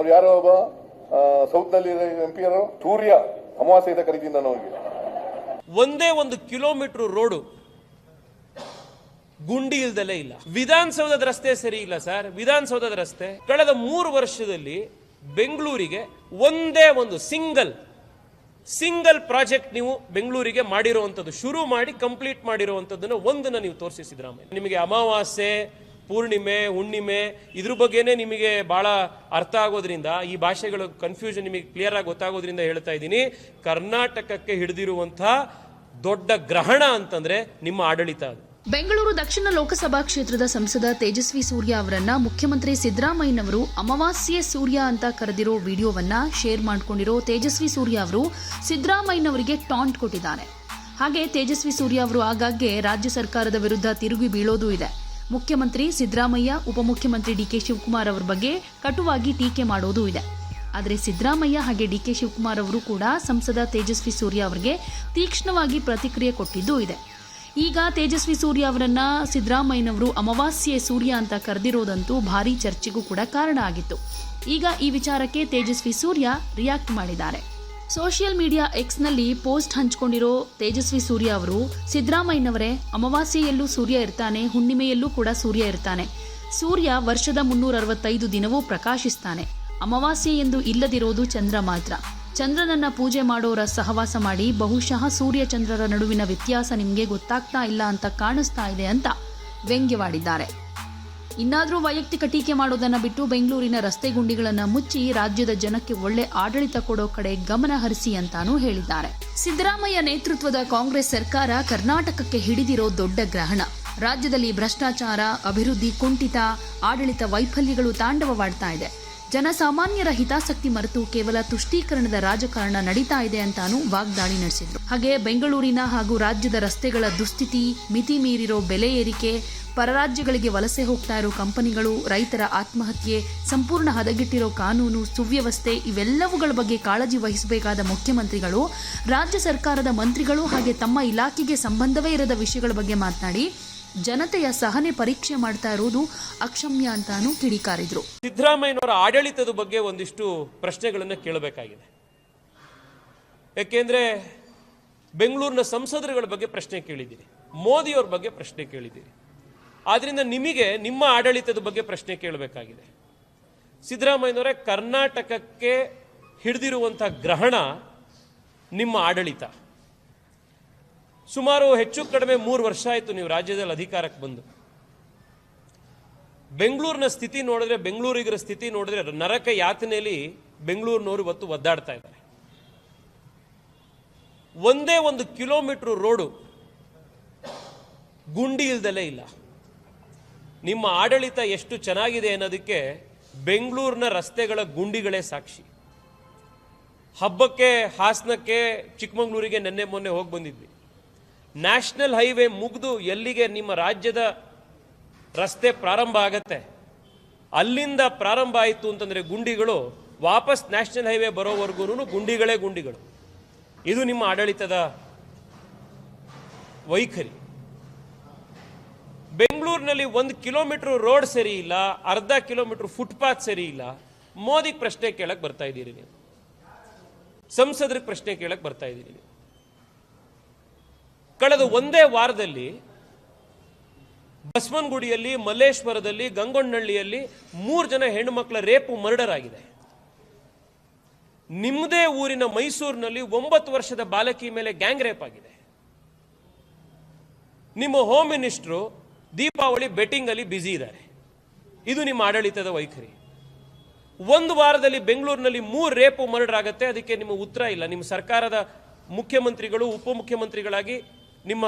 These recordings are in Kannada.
ಅವ್ರು ಯಾರೋ ಒಬ್ಬ ಸೌತ್ನಲ್ಲಿ ಎಂ ಪಿ ಯಾರೋ ಸೂರ್ಯ ಅಮಾವಾಸ್ಯ ಅಂತ ಕರಿತೀನಿ ನಾನು ಒಂದೇ ಒಂದು ಕಿಲೋಮೀಟರ್ ರೋಡು ಗುಂಡಿ ಇಲ್ದಲೇ ಇಲ್ಲ. ವಿಧಾನಸೌಧದ ರಸ್ತೆ ಸರಿ ಇಲ್ಲ ಸರ್. ವಿಧಾನಸೌಧದ ರಸ್ತೆ ಕಳೆದ ಮೂರು ವರ್ಷದಲ್ಲಿ ಬೆಂಗಳೂರಿಗೆ ಒಂದೇ ಒಂದು ಸಿಂಗಲ್ ಸಿಂಗಲ್ ಪ್ರಾಜೆಕ್ಟ್ ನೀವು ಬೆಂಗಳೂರಿಗೆ ಮಾಡಿರುವಂಥದ್ದು, ಶುರು ಮಾಡಿ ಕಂಪ್ಲೀಟ್ ಮಾಡಿರುವಂಥದ್ದನ್ನು ಒಂದನ್ನ ನೀವು ತೋರಿಸಿ ಸಿದ್ದರಾಮಯ್ಯ ನಿಮಗೆ ಅಮಾವಾಸ್ಯೆ ಪೂರ್ಣಿಮೆ, ಹುಣ್ಣಿಮೆ, ಇದ್ರ ಬಗ್ಗೆನೇ ನಿಮಗೆ ಬಹಳ ಅರ್ಥ ಆಗೋದ್ರಿಂದ, ಈ ಭಾಷೆಗಳು ಕನ್ಫ್ಯೂಷನ್ ನಿಮಗೆ ಕ್ಲಿಯರ್ ಆಗಿ ಗೊತ್ತಾಗೋದ್ರಿಂದ ಹೇಳ್ತಾ ಇದ್ದೀನಿ. ಕರ್ನಾಟಕಕ್ಕೆ ಹಿಡಿದಿರುವಂತಹ ದೊಡ್ಡ ಗ್ರಹಣ ಅಂತಂದ್ರೆ ನಿಮ್ಮ ಆಡಳಿತ ಬೆಂಗಳೂರು ದಕ್ಷಿಣ ಲೋಕಸಭಾ ಕ್ಷೇತ್ರದ ಸಂಸದ ತೇಜಸ್ವಿ ಸೂರ್ಯ ಅವರನ್ನ ಮುಖ್ಯಮಂತ್ರಿ ಸಿದ್ದರಾಮಯ್ಯನವರು ಅಮಾವಾಸ್ಯೆ ಸೂರ್ಯ ಅಂತ ಕರೆದಿರೋ ವಿಡಿಯೋವನ್ನ ಶೇರ್ ಮಾಡಿಕೊಂಡಿರೋ ತೇಜಸ್ವಿ ಸೂರ್ಯ ಅವರು ಸಿದ್ದರಾಮಯ್ಯನವರಿಗೆ ಟಾಂಟ್ ಕೊಟ್ಟಿದ್ದಾರೆ. ಹಾಗೆ ತೇಜಸ್ವಿ ಸೂರ್ಯ ಅವರು ಆಗಾಗ್ಗೆ ರಾಜ್ಯ ಸರ್ಕಾರದ ವಿರುದ್ಧ ತಿರುಗಿ ಬೀಳೋದು ಇದೆ. ಮುಖ್ಯಮಂತ್ರಿ ಸಿದ್ದರಾಮಯ್ಯ, ಉಪಮುಖ್ಯಮಂತ್ರಿ ಡಿಕೆ ಶಿವಕುಮಾರ್ ಅವರ ಬಗ್ಗೆ ಕಟುವಾಗಿ ಟೀಕೆ ಮಾಡೋದು ಇದೆ. ಆದರೆ ಸಿದ್ದರಾಮಯ್ಯ ಹಾಗೆ ಡಿಕೆ ಶಿವಕುಮಾರ್ ಅವರು ಕೂಡ ಸಂಸದ ತೇಜಸ್ವಿ ಸೂರ್ಯ ಅವರಿಗೆ ತೀಕ್ಷ್ಣವಾಗಿ ಪ್ರತಿಕ್ರಿಯೆ ಕೊಟ್ಟಿದ್ದೂ ಇದೆ. ಈಗ ತೇಜಸ್ವಿ ಸೂರ್ಯ ಅವರನ್ನ ಸಿದ್ದರಾಮಯ್ಯನವರು ಅಮಾವಾಸ್ಯೆ ಸೂರ್ಯ ಅಂತ ಕರೆದಿರೋದಂತೂ ಭಾರೀ ಚರ್ಚೆಗೂ ಕೂಡ ಕಾರಣ ಆಗಿತ್ತು. ಈಗ ಈ ವಿಚಾರಕ್ಕೆ ತೇಜಸ್ವಿ ಸೂರ್ಯ ರಿಯಾಕ್ಟ್ ಮಾಡಿದ್ದಾರೆ. ಸೋಷಿಯಲ್ ಮೀಡಿಯಾ ಎಕ್ಸ್ನಲ್ಲಿ ಪೋಸ್ಟ್ ಹಂಚಿಕೊಂಡಿರೋ ತೇಜಸ್ವಿ ಸೂರ್ಯ ಅವರು ಸಿದ್ದರಾಮಯ್ಯನವರೇ ಅಮಾವಾಸ್ಯೆಯಲ್ಲೂ ಸೂರ್ಯ ಇರ್ತಾನೆ, ಹುಣ್ಣಿಮೆಯಲ್ಲೂ ಕೂಡ ಸೂರ್ಯ ಇರ್ತಾನೆ. ಸೂರ್ಯ ವರ್ಷದ ಮುನ್ನೂರ ಅರವತ್ತೈದು ದಿನವೂ ಪ್ರಕಾಶಿಸ್ತಾನೆ. ಅಮಾವಾಸ್ಯೆ ಎಂದು ಇಲ್ಲದಿರೋದು ಚಂದ್ರ ಮಾತ್ರ. ಚಂದ್ರನನ್ನ ಪೂಜೆ ಮಾಡೋರ ಸಹವಾಸ ಮಾಡಿ ಬಹುಶಃ ಸೂರ್ಯ ಚಂದ್ರರ ನಡುವಿನ ವ್ಯತ್ಯಾಸ ನಿಮಗೆ ಗೊತ್ತಾಗ್ತಾ ಇಲ್ಲ ಅಂತ ಕಾಣಿಸ್ತಾ ಇದೆ ಅಂತ ವ್ಯಂಗ್ಯವಾಡಿದ್ದಾರೆ. ಇನ್ನಾದರೂ ವೈಯಕ್ತಿಕ ಟೀಕೆ ಮಾಡೋದನ್ನ ಬಿಟ್ಟು ಬೆಂಗಳೂರಿನ ರಸ್ತೆ ಗುಂಡಿಗಳನ್ನು ಮುಚ್ಚಿ ರಾಜ್ಯದ ಜನಕ್ಕೆ ಒಳ್ಳೆ ಆಡಳಿತ ಕೊಡೋ ಕಡೆ ಗಮನ ಹರಿಸಿ ಅಂತಾನೂ ಹೇಳಿದ್ದಾರೆ. ಸಿದ್ದರಾಮಯ್ಯ ನೇತೃತ್ವದ ಕಾಂಗ್ರೆಸ್ ಸರ್ಕಾರ ಕರ್ನಾಟಕಕ್ಕೆ ಹಿಡಿದಿರೋ ದೊಡ್ಡ ಗ್ರಹಣ. ರಾಜ್ಯದಲ್ಲಿ ಭ್ರಷ್ಟಾಚಾರ, ಅಭಿವೃದ್ಧಿ ಕುಂಠಿತ, ಆಡಳಿತ ವೈಫಲ್ಯಗಳು ತಾಂಡವವಾಡ್ತಾ ಇದೆ. ಜನಸಾಮಾನ್ಯರ ಹಿತಾಸಕ್ತಿ ಮರೆತು ಕೇವಲ ತುಷ್ಟೀಕರಣದ ರಾಜಕಾರಣ ನಡೀತಾ ಇದೆ ಅಂತಾನೂ ವಾಗ್ದಾಳಿ ನಡೆಸಿದ್ರು. ಹಾಗೆ ಬೆಂಗಳೂರಿನ ಹಾಗೂ ರಾಜ್ಯದ ರಸ್ತೆಗಳ ದುಸ್ಥಿತಿ, ಮಿತಿ ಮೀರಿರೋ ಬೆಲೆ ಏರಿಕೆ, ಪರರಾಜ್ಯಗಳಿಗೆ ವಲಸೆ ಹೋಗ್ತಾ ಇರೋ ಕಂಪನಿಗಳು, ರೈತರ ಆತ್ಮಹತ್ಯೆ, ಸಂಪೂರ್ಣ ಹದಗೆಟ್ಟಿರೋ ಕಾನೂನು, ಸುವ್ಯವಸ್ಥೆ ಇವೆಲ್ಲವುಗಳ ಬಗ್ಗೆ ಕಾಳಜಿ ವಹಿಸಬೇಕಾದ ಮುಖ್ಯಮಂತ್ರಿಗಳು, ರಾಜ್ಯ ಸರ್ಕಾರದ ಮಂತ್ರಿಗಳು ಹಾಗೆ ತಮ್ಮ ಇಲಾಖೆಗೆ ಸಂಬಂಧವೇ ಇರದ ವಿಷಯಗಳ ಬಗ್ಗೆ ಮಾತನಾಡಿ ಜನತೆಯ ಸಹನೆ ಪರೀಕ್ಷೆ ಮಾಡ್ತಾ ಇರೋದು ಅಕ್ಷಮ್ಯ ಅಂತಾನು ಕಿಡಿಕಾರಿದ್ರು. ಸಿದ್ದರಾಮಯ್ಯನವರ ಆಡಳಿತದ ಬಗ್ಗೆ ಒಂದಿಷ್ಟು ಪ್ರಶ್ನೆಗಳನ್ನು ಕೇಳಬೇಕಾಗಿದೆ. ಯಾಕೆಂದ್ರೆ ಬೆಂಗಳೂರಿನ ಸಂಸದರುಗಳ ಬಗ್ಗೆ ಪ್ರಶ್ನೆ ಕೇಳಿದ್ದೀರಿ, ಮೋದಿಯವ್ರ ಬಗ್ಗೆ ಪ್ರಶ್ನೆ ಕೇಳಿದ್ದೀರಿ. ಆದ್ರಿಂದ ನಿಮಗೆ ನಿಮ್ಮ ಆಡಳಿತದ ಬಗ್ಗೆ ಪ್ರಶ್ನೆ ಕೇಳಬೇಕಾಗಿದೆ. ಸಿದ್ದರಾಮಯ್ಯನವರೇ, ಕರ್ನಾಟಕಕ್ಕೆ ಹಿಡಿದಿರುವಂಥ ಗ್ರಹಣ ನಿಮ್ಮ ಆಡಳಿತ. ಸುಮಾರು ಹೆಚ್ಚು ಕಡಿಮೆ ಮೂರು ವರ್ಷ ಆಯಿತು ನೀವು ರಾಜ್ಯದಲ್ಲಿ ಅಧಿಕಾರಕ್ಕೆ ಬಂದು. ಬೆಂಗಳೂರಿನ ಸ್ಥಿತಿ ನೋಡಿದ್ರೆ, ಬೆಂಗಳೂರಿಗರ ಸ್ಥಿತಿ ನೋಡಿದ್ರೆ ನರಕ ಯಾತನೆಯಲ್ಲಿ ಬೆಂಗಳೂರಿನವರು ಇವತ್ತು ಒದ್ದಾಡ್ತಾ ಇದ್ದಾರೆ. ಒಂದೇ ಒಂದು ಕಿಲೋಮೀಟರ್ ರೋಡು ಗುಂಡಿ ಇಲ್ದಲೇ ಇಲ್ಲ. ನಿಮ್ಮ ಆಡಳಿತ ಎಷ್ಟು ಚೆನ್ನಾಗಿದೆ ಅನ್ನೋದಕ್ಕೆ ಬೆಂಗಳೂರಿನ ರಸ್ತೆಗಳ ಗುಂಡಿಗಳೇ ಸಾಕ್ಷಿ. ಹಬ್ಬಕ್ಕೆ, ಹಾಸನಕ್ಕೆ, ಚಿಕ್ಕಮಗಳೂರಿಗೆ ನಿನ್ನೆ ಮೊನ್ನೆ ಹೋಗಿ ಬಂದಿದ್ವಿ. ನ್ಯಾಷನಲ್ ಹೈವೇ ಮುಗಿದು ಎಲ್ಲಿಗೆ ನಿಮ್ಮ ರಾಜ್ಯದ ರಸ್ತೆ ಪ್ರಾರಂಭ ಆಗತ್ತೆ? ಅಲ್ಲಿಂದ ಪ್ರಾರಂಭ ಆಯಿತು ಅಂತಂದರೆ ಗುಂಡಿಗಳು ವಾಪಸ್ ನ್ಯಾಷನಲ್ ಹೈವೇ ಬರೋವರೆಗೂ ಗುಂಡಿಗಳೇ ಗುಂಡಿಗಳು. ಇದು ನಿಮ್ಮ ಆಡಳಿತದ ವೈಖರಿ. ಬೆಂಗಳೂರಿನಲ್ಲಿ ಒಂದು ಕಿಲೋಮೀಟರ್ ರೋಡ್ ಸರಿ ಇಲ್ಲ, ಅರ್ಧ ಕಿಲೋಮೀಟರ್ ಫುಟ್ಪಾತ್ ಸರಿ ಇಲ್ಲ. ಮೋದಿಗೆ ಪ್ರಶ್ನೆ ಕೇಳಕ್ಕೆ ಬರ್ತಾ ಇದ್ದೀರಿ ನೀವು. ಸಂಸದರಿಗೆ ಪ್ರಶ್ನೆ ಕೇಳಕ್ಕೆ ಬರ್ತಾ ಇದ್ದೀರಿ ನೀವು. ಕಳೆದ ಒಂದೇ ವಾರದಲ್ಲಿ ಬಸವನಗುಡಿಯಲ್ಲಿ, ಮಲ್ಲೇಶ್ವರದಲ್ಲಿ ಗಂಗೊಣ್ಣಹಳ್ಳಿಯಲ್ಲಿ ಮೂರು ಜನ ಹೆಣ್ಣು ಮಕ್ಕಳ ರೇಪು ಮರ್ಡರ್ ಆಗಿದೆ. ನಿಮ್ಮದೇ ಊರಿನ ಮೈಸೂರಿನಲ್ಲಿ ಒಂಬತ್ತು ವರ್ಷದ ಬಾಲಕಿ ಮೇಲೆ ಗ್ಯಾಂಗ್ ರೇಪ್ ಆಗಿದೆ. ನಿಮ್ಮ ಹೋಮ್ ಮಿನಿಸ್ಟ್ರು ದೀಪಾವಳಿ ಬೆಟ್ಟಿಂಗ್ ಅಲ್ಲಿ ಬ್ಯುಸಿ ಇದ್ದಾರೆ. ಇದು ನಿಮ್ಮ ಆಡಳಿತದ ವೈಖರಿ. ಒಂದು ವಾರದಲ್ಲಿ ಬೆಂಗಳೂರಿನಲ್ಲಿ ಮೂರು ರೇಪು ಮರ್ಡರ್ ಆಗುತ್ತೆ, ಅದಕ್ಕೆ ನಿಮ್ಮ ಉತ್ತರ ಇಲ್ಲ. ನಿಮ್ಮ ಸರ್ಕಾರದ ಮುಖ್ಯಮಂತ್ರಿಗಳು, ಉಪಮುಖ್ಯಮಂತ್ರಿಗಳಾಗಿ ನಿಮ್ಮ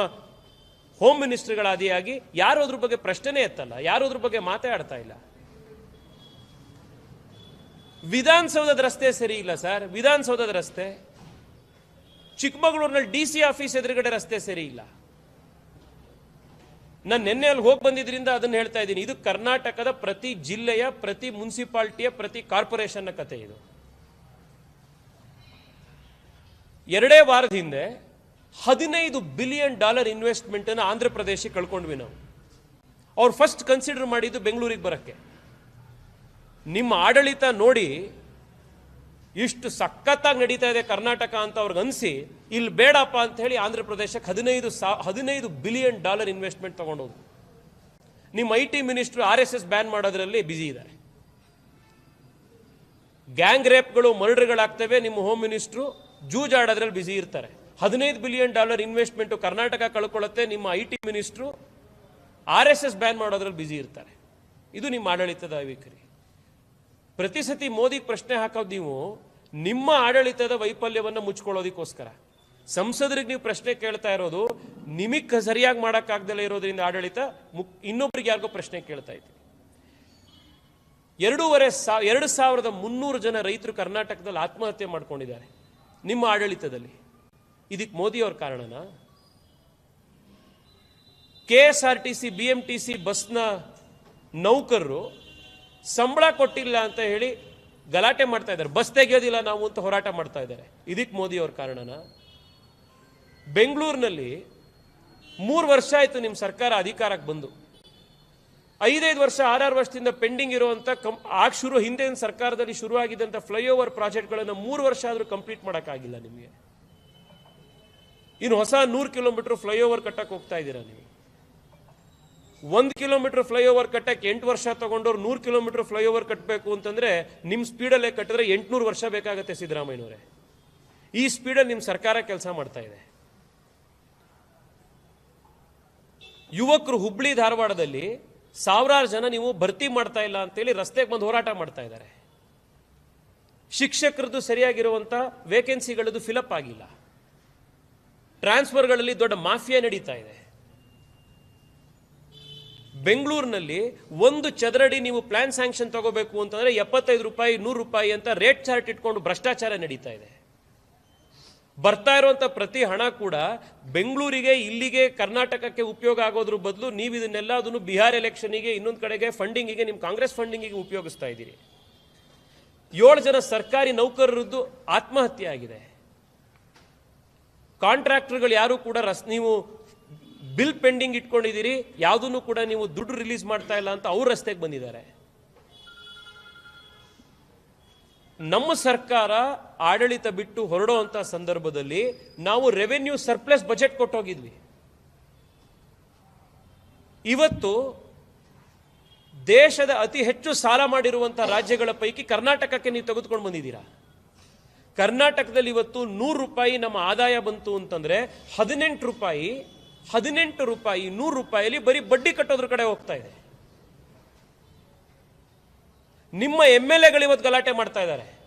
ಹೋಮ್ ಮಿನಿಸ್ಟರ್ಗಳಾದಿಯಾಗಿ ಯಾರು ಅದ್ರ ಬಗ್ಗೆ ಪ್ರಶ್ನೆನೇ ಎತ್ತಲ್ಲ ಯಾರು ಅದ್ರ ಬಗ್ಗೆ ಮಾತಾಡ್ತಾ ಇಲ್ಲ. ವಿಧಾನಸೌಧದ ರಸ್ತೆ ಸರಿ ಇಲ್ಲ ಸರ್, ವಿಧಾನಸೌಧದ ರಸ್ತೆ. ಚಿಕ್ಕಮಗಳೂರಿನಲ್ಲಿ ಡಿ ಸಿ ಆಫೀಸ್ ಎದುರುಗಡೆ ರಸ್ತೆ ಸರಿ ಇಲ್ಲ. ನಾನು ನಿನ್ನೆ ಅಲ್ಲಿ ಹೋಗಿ ಬಂದಿದ್ರಿಂದ ಅದನ್ನ ಹೇಳ್ತಾ ಇದ್ದೀನಿ. ಇದು ಕರ್ನಾಟಕದ ಪ್ರತಿ ಜಿಲ್ಲೆಯ, ಪ್ರತಿ ಮುನ್ಸಿಪಾಲ್ಟಿಯ, ಪ್ರತಿ ಕಾರ್ಪೊರೇಷನ್ನ ಕತೆ ಇದು. ಎರಡೇ ವಾರದ ಹಿಂದೆ ಹದಿನೈದು ಬಿಲಿಯನ್ ಡಾಲರ್ ಇನ್ವೆಸ್ಟ್ಮೆಂಟ್ ಅನ್ನು ಆಂಧ್ರ ಪ್ರದೇಶಕ್ಕೆ ಕಳ್ಕೊಂಡ್ವಿ ನಾವು. ಅವ್ರು ಫಸ್ಟ್ ಕನ್ಸಿಡರ್ ಮಾಡಿದ್ದು ಬೆಂಗಳೂರಿಗೆ ಬರಕ್ಕೆ. ನಿಮ್ಮ ಆಡಳಿತ ನೋಡಿ ಇಷ್ಟು ಸಖತ್ತಾಗಿ ನಡೀತಾ ಇದೆ ಕರ್ನಾಟಕ ಅಂತ ಅವ್ರಿಗೆ ಅನಿಸಿ ಇಲ್ಲಿ ಬೇಡಪ್ಪ ಅಂತ ಹೇಳಿ ಆಂಧ್ರ ಪ್ರದೇಶಕ್ಕೆ ಹದಿನೈದು ಸಾ, ಹದಿನೈದು ಬಿಲಿಯನ್ ಡಾಲರ್ ಇನ್ವೆಸ್ಟ್ಮೆಂಟ್ ತೊಗೊಂಡೋದು ನಿಮ್ಮ I T minister R S S ban ಮಾಡೋದ್ರಲ್ಲಿ ಬ್ಯುಸಿ ಇದ್ದಾರೆ ಗ್ಯಾಂಗ್ ರೇಪ್ಗಳು, ಮರ್ಡರ್ಗಳಾಗ್ತವೆ, ನಿಮ್ಮ ಹೋಮ್ ಮಿನಿಸ್ಟ್ರು ಜೂಜಾಡೋದ್ರಲ್ಲಿ ಬ್ಯುಸಿ ಇರ್ತಾರೆ. ಹದಿನೈದು ಬಿಲಿಯನ್ ಡಾಲರ್ ಇನ್ವೆಸ್ಟ್ಮೆಂಟು ಕರ್ನಾಟಕ ಕಳ್ಕೊಳ್ಳುತ್ತೆ. ನಿಮ್ಮ I T minister R S S ban ಮಾಡೋದ್ರಲ್ಲಿ ಬ್ಯುಸಿ ಇರ್ತಾರೆ. ಇದು ನಿಮ್ಮ ಆಡಳಿತದ ವೈಖರಿ ಪ್ರತಿ ಸತಿ ಮೋದಿಗೆ ಪ್ರಶ್ನೆ ಹಾಕೋದು ನೀವು ನಿಮ್ಮ ಆಡಳಿತದ ವೈಫಲ್ಯವನ್ನು ಮುಚ್ಕೊಳ್ಳೋದಕ್ಕೋಸ್ಕರ. ಸಂಸದರಿಗೆ ನೀವು ಪ್ರಶ್ನೆ ಕೇಳ್ತಾ ಇರೋದು, ನಿಮಗೆ ಸರಿಯಾಗಿ ಮಾಡೋಕ್ಕಾಗ್ದಲೇ ಇರೋದ್ರಿಂದ ಆಡಳಿತ, ಮುಕ್ ಇನ್ನೊಬ್ರಿಗೆ ಯಾರಿಗೋ ಪ್ರಶ್ನೆ ಕೇಳ್ತಾ ಇದ್ದೀವಿ ಎರಡೂವರೆ ಸಾ, ಎರಡು ಸಾವಿರದ ಮುನ್ನೂರು ಜನ ರೈತರು ಕರ್ನಾಟಕದಲ್ಲಿ ಆತ್ಮಹತ್ಯೆ ಮಾಡ್ಕೊಂಡಿದ್ದಾರೆ. ನಿಮ್ಮ ಆಡಳಿತದಲ್ಲಿ. ಇದಕ್ಕೆ ಮೋದಿ ಕಾರಣನ? K S R T C, B M T C ಬಸ್ನ ನೌಕರರು ಸಂಬಳ ಕೊಟ್ಟಿಲ್ಲ ಅಂತ ಹೇಳಿ ಗಲಾಟೆ ಮಾಡ್ತಾ ಇದ್ದಾರೆ. ಬಸ್ ತೆಗೆಯೋದಿಲ್ಲ ನಾವು ಅಂತ ಹೋರಾಟ ಮಾಡ್ತಾ ಇದ್ದಾರೆ. ಇದಕ್ಕೆ ಮೋದಿ ಕಾರಣನ ಕಾರಣನಾ? ಬೆಂಗಳೂರಿನಲ್ಲಿ ಮೂರು ವರ್ಷ ಆಯಿತು ನಿಮ್ಮ ಸರ್ಕಾರ ಅಧಿಕಾರಕ್ಕೆ ಬಂದು. ಐದೈದು ವರ್ಷ, ಆರಾರು ವರ್ಷದಿಂದ ಪೆಂಡಿಂಗ್ ಇರುವಂಥ ಕಂ ಆಗ ಶುರು ಹಿಂದಿನ ಸರ್ಕಾರದಲ್ಲಿ ಶುರುವಾಗಿದ್ದಂಥ ಫ್ಲೈಓವರ್ ಪ್ರಾಜೆಕ್ಟ್ಗಳನ್ನು ಮೂರು ವರ್ಷ ಆದರೂ ಕಂಪ್ಲೀಟ್ ಮಾಡೋಕ್ಕಾಗಿಲ್ಲ ನಿಮಗೆ. ಇನ್ನು ಹೊಸ ನೂರು ಕಿಲೋಮೀಟರ್ ಫ್ಲೈಓವರ್ ಕಟ್ಟಕ್ಕೆ ಹೋಗ್ತಾ ಇದ್ದೀರಾ ನೀವು? ಒಂದು ಕಿಲೋಮೀಟರ್ ಫ್ಲೈಓವರ್ ಕಟ್ಟಕ್ಕೆ ಎಂಟು ವರ್ಷ ತಗೊಂಡವ್ರು ನೂರು ಕಿಲೋಮೀಟರ್ ಫ್ಲೈಓವರ್ ಕಟ್ಟಬೇಕು ಅಂತಂದ್ರೆ ನಿಮ್ಮ ಸ್ಪೀಡಲ್ಲೇ ಕಟ್ಟಿದ್ರೆ ಎಂಟುನೂರು ವರ್ಷ ಬೇಕಾಗುತ್ತೆ ಸಿದ್ದರಾಮಯ್ಯನವರೇ. ಈ ಸ್ಪೀಡಲ್ಲಿ ನಿಮ್ಮ ಸರ್ಕಾರ ಕೆಲಸ ಮಾಡ್ತಾ ಇದೆ. ಯುವಕರು ಹುಬ್ಳಿ ಧಾರವಾಡದಲ್ಲಿ ಸಾವಿರಾರು ಜನ ನೀವು ಭರ್ತಿ ಮಾಡ್ತಾ ಇಲ್ಲ ಅಂತೇಳಿ ರಸ್ತೆಗೆ ಬಂದು ಹೋರಾಟ ಮಾಡ್ತಾ ಇದ್ದಾರೆ. ಶಿಕ್ಷಕರದ್ದು ಸರಿಯಾಗಿರುವಂಥ ವೇಕೆನ್ಸಿಗಳದ್ದು ಫಿಲಪ್ ಆಗಿಲ್ಲ. ಟ್ರಾನ್ಸ್ಫರ್ಗಳಲ್ಲಿ ದೊಡ್ಡ ಮಾಫಿಯಾ ನಡೀತಾ ಇದೆ. ಬೆಂಗಳೂರಿನಲ್ಲಿ ಒಂದು ಚದರಡಿ ನೀವು ಪ್ಲಾನ್ ಸ್ಯಾಂಕ್ಷನ್ ತಗೋಬೇಕು ಅಂತಂದ್ರೆ ಎಪ್ಪತ್ತೈದು ರೂಪಾಯಿ, ನೂರು ರೂಪಾಯಿ ಅಂತ ರೇಟ್ ಚಾರ್ಟ್ ಇಟ್ಕೊಂಡು ಭ್ರಷ್ಟಾಚಾರ ನಡೀತಾ ಇದೆ. ಬರ್ತಾ ಇರುವಂಥ ಪ್ರತಿ ಹಣ ಕೂಡ ಬೆಂಗಳೂರಿಗೆ, ಇಲ್ಲಿಗೆ, ಕರ್ನಾಟಕಕ್ಕೆ ಉಪಯೋಗ ಆಗೋದ್ರ ಬದಲು ನೀವು ಇದನ್ನೆಲ್ಲ ಅದನ್ನು ಬಿಹಾರ್ ಎಲೆಕ್ಷನಿಗೆ ಇನ್ನೊಂದು ಕಡೆಗೆ ಫಂಡಿಂಗಿಗೆ ನಿಮ್ಮ ಕಾಂಗ್ರೆಸ್ ಫಂಡಿಂಗಿಗೆ ಉಪಯೋಗಿಸ್ತಾ ಇದ್ದೀರಿ. ಏಳು ಜನ ಸರ್ಕಾರಿ ನೌಕರರದ್ದು ಆತ್ಮಹತ್ಯೆ ಆಗಿದೆ. ಕಾಂಟ್ರಾಕ್ಟರ್ಗಳು ಯಾರು ಕೂಡ ರಸ್ ನೀವು ಬಿಲ್ ಪೆಂಡಿಂಗ್ ಇಟ್ಕೊಂಡಿದ್ದೀರಿ, ಯಾವುದನ್ನು ಕೂಡ ನೀವು ದುಡ್ಡು ರಿಲೀಸ್ ಮಾಡ್ತಾ ಇಲ್ಲ ಅಂತ ಅವ್ರ ರಸ್ತೆಗೆ ಬಂದಿದ್ದಾರೆ. ನಮ್ಮ ಸರ್ಕಾರ ಆಡಳಿತ ಬಿಟ್ಟು ಹೊರಡುವಂತ ಸಂದರ್ಭದಲ್ಲಿ ನಾವು ರೆವೆನ್ಯೂ ಸರ್ಪ್ಲಸ್ ಬಜೆಟ್ ಕೊಟ್ಟೋಗಿದ್ವಿ. ಇವತ್ತು ದೇಶದ ಅತಿ ಹೆಚ್ಚು ಸಾಲ ಮಾಡಿರುವಂತಹ ರಾಜ್ಯಗಳ ಪೈಕಿ ಕರ್ನಾಟಕಕ್ಕೆ ನೀವು ತೆಗೆದುಕೊಂಡು ಬಂದಿದ್ದೀರಾ? ಕರ್ನಾಟಕದಲ್ಲಿ ಇವತ್ತು ನೂರು ರೂಪಾಯಿ ನಮ್ಮ ಆದಾಯ ಬಂತು ಅಂತಂದ್ರೆ ಹದಿನೆಂಟು ರೂಪಾಯಿ ಹದಿನೆಂಟು ರೂಪಾಯಿ, ನೂರು ರೂಪಾಯಿಯಲ್ಲಿ ಬರೀ ಬಡ್ಡಿ ಕಟ್ಟೋದ್ರ ಕಡೆ ಹೋಗ್ತಾ ಇದೆ. ನಿಮ್ಮ ಎಂ ಎಲ್ ಎಗಳು ಇವತ್ತು ಗಲಾಟೆ ಮಾಡ್ತಾ ಇದ್ದಾರೆ.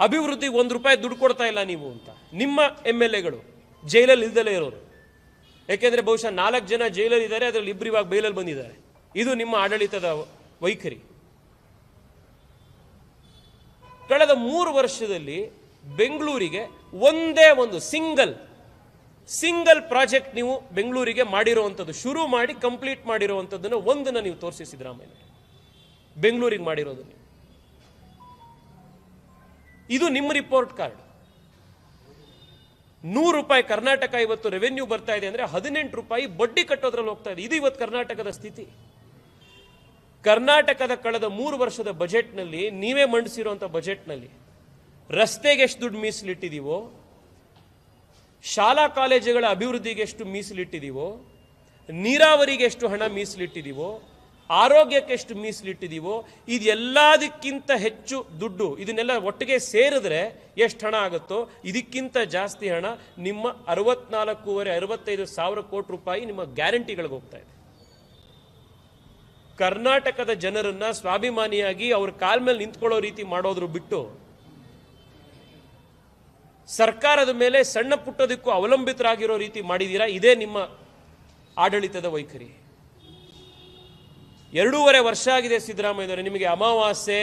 ಅಭಿವೃದ್ಧಿಗೆ ಒಂದು ರೂಪಾಯಿ ದುಡ್ಡು ಕೊಡ್ತಾ ಇಲ್ಲ ನೀವು ಅಂತ. ನಿಮ್ಮ ಎಂ ಎಲ್ ಎಗಳು ಜೈಲಲ್ಲಿ ಇಲ್ದಲೇ ಇರೋರು. ಯಾಕೆಂದ್ರೆ ಬಹುಶಃ ನಾಲ್ಕು ಜನ ಜೈಲಲ್ಲಿ ಇದ್ದಾರೆ, ಅದರಲ್ಲಿ ಇಬ್ಬರು ಇವಾಗ ಬೈಲಲ್ಲಿ ಬಂದಿದ್ದಾರೆ. ಇದು ನಿಮ್ಮ ಆಡಳಿತದ ವೈಖರಿ. ಕಳೆದ ಮೂರು ವರ್ಷದಲ್ಲಿ ಬೆಂಗಳೂರಿಗೆ ಒಂದೇ ಒಂದು ಸಿಂಗಲ್ ಸಿಂಗಲ್ ಪ್ರಾಜೆಕ್ಟ್ ನೀವು ಬೆಂಗಳೂರಿಗೆ ಮಾಡಿರುವಂಥದ್ದು, ಶುರು ಮಾಡಿ ಕಂಪ್ಲೀಟ್ ಮಾಡಿರುವಂಥದ್ದನ್ನು ಒಂದನ್ನು ನೀವು ತೋರಿಸಿ ಸಿದ್ದರಾಮಯ್ಯ. ಬೆಂಗಳೂರಿಗೆ ಮಾಡಿರೋದು ಇದು ನಿಮ್ಮ ರಿಪೋರ್ಟ್ ಕಾರ್ಡ್ ನೂರು ರೂಪಾಯಿ ಕರ್ನಾಟಕ ಇವತ್ತು ರೆವೆನ್ಯೂ ಬರ್ತಾ ಇದೆ ಅಂದ್ರೆ ಹದಿನೆಂಟು ರೂಪಾಯಿ ಬಡ್ಡಿ ಕಟ್ಟೋದ್ರಲ್ಲಿ ಹೋಗ್ತಾ ಇದೆ. ಇದು ಇವತ್ತು ಕರ್ನಾಟಕದ ಸ್ಥಿತಿ. ಕರ್ನಾಟಕದ ಕಳೆದ ಮೂರು ವರ್ಷದ ಬಜೆಟ್ನಲ್ಲಿ ನೀವೇ ಮಂಡಿಸಿರುವಂಥ ಬಜೆಟ್ನಲ್ಲಿ ರಸ್ತೆಗೆ ಎಷ್ಟು ದುಡ್ಡು ಮೀಸಲಿಟ್ಟಿದ್ದೀವೋ, ಶಾಲಾ ಕಾಲೇಜುಗಳ ಅಭಿವೃದ್ಧಿಗೆ ಎಷ್ಟು ಮೀಸಲಿಟ್ಟಿದ್ದೀವೋ, ನೀರಾವರಿಗೆ ಎಷ್ಟು ಹಣ ಮೀಸಲಿಟ್ಟಿದ್ದೀವೋ, ಆರೋಗ್ಯಕ್ಕೆ ಎಷ್ಟು ಮೀಸಲಿಟ್ಟಿದ್ದೀವೋ, ಇದೆಲ್ಲದಕ್ಕಿಂತ ಹೆಚ್ಚು ದುಡ್ಡು, ಇದನ್ನೆಲ್ಲ ಒಟ್ಟಿಗೆ ಸೇರಿದ್ರೆ ಎಷ್ಟು ಹಣ ಆಗುತ್ತೋ, ಇದಕ್ಕಿಂತ ಜಾಸ್ತಿ ಹಣ ನಿಮ್ಮ ಅರವತ್ನಾಲ್ಕೂವರೆ, ಅರವತ್ತೈದು ಸಾವಿರ ಕೋಟಿ ರೂಪಾಯಿ ನಿಮ್ಮ ಗ್ಯಾರಂಟಿಗಳಿಗೆ ಹೋಗ್ತಾ ಇದೆ. ಕರ್ನಾಟಕದ ಜನರನ್ನ ಸ್ವಾಭಿಮಾನಿಯಾಗಿ ಅವ್ರ ಕಾಲ್ ಮೇಲೆ ನಿಂತ್ಕೊಳ್ಳೋ ರೀತಿ ಮಾಡೋದ್ರು ಬಿಟ್ಟು ಸರ್ಕಾರದ ಮೇಲೆ ಸಣ್ಣ ಪುಟ್ಟದಕ್ಕೂ ಅವಲಂಬಿತರಾಗಿರೋ ರೀತಿ ಮಾಡಿದ್ದೀರಾ ಇದೇ ನಿಮ್ಮ ಆಡಳಿತದ ವೈಖರಿ. ಎರಡೂವರೆ ವರ್ಷ ಆಗಿದೆ ಸಿದ್ದರಾಮಯ್ಯನವರೇ ನಿಮಗೆ ಅಮಾವಾಸ್ಯೆ,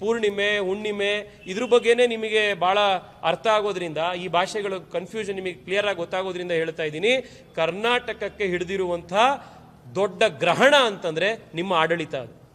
ಪೂರ್ಣಿಮೆ, ಹುಣ್ಣಿಮೆ, ಇದ್ರ ಬಗ್ಗೆನೇ ನಿಮಗೆ ಬಹಳ ಅರ್ಥ ಆಗೋದ್ರಿಂದ, ಈ ಭಾಷೆಗಳು ಕನ್ಫ್ಯೂಷನ್ ನಿಮಗೆ ಕ್ಲಿಯರ್ ಆಗಿ ಗೊತ್ತಾಗೋದ್ರಿಂದ ಹೇಳ್ತಾ ಇದ್ದೀನಿ, ಕರ್ನಾಟಕಕ್ಕೆ ಹಿಡಿದಿರುವಂತಹ ದೊಡ್ಡ ಗ್ರಹಣ ಅಂತಂದರೆ ನಿಮ್ಮ ಆಡಳಿತ ಅದು.